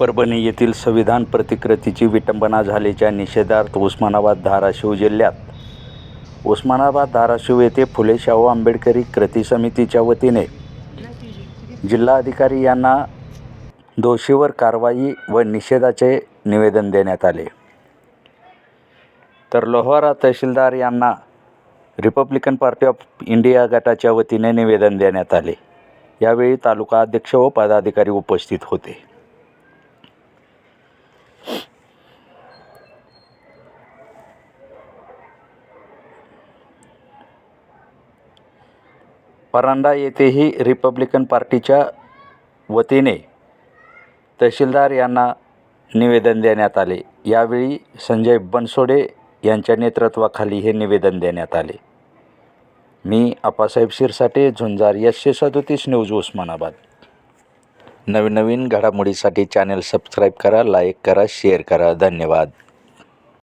परभणी येथील संविधान प्रतिकृतीची विटंबना झाल्याच्या निषेधार्थ उस्मानाबाद धाराशिव जिल्ह्यात. उस्मानाबाद धाराशिव येथे फुले शाहू आंबेडकरी कृती समितीच्या वतीने जिल्हाधिकारी यांना दोषीवर कारवाई व निषेधाचे निवेदन देण्यात आले. तर लोहारा तहसीलदार यांना रिपब्लिकन पार्टी ऑफ इंडिया गटाच्या वतीने निवेदन देण्यात आले. यावेळी तालुका अध्यक्ष व पदाधिकारी उपस्थित होते. परांडा येथेही रिपब्लिकन पार्टीच्या वतीने तहसीलदार यांना निवेदन देण्यात आले. यावेळी संजय बनसोडे यांच्या नेतृत्वाखाली हे निवेदन देण्यात आले. मी अप्पासाहेब शिरसाटे झुंजार यश सदोतीस न्यूज उस्मानाबाद. नवीन नवीन घडामोडीसाठी चॅनल सबस्क्राईब करा लाईक करा शेअर करा. धन्यवाद.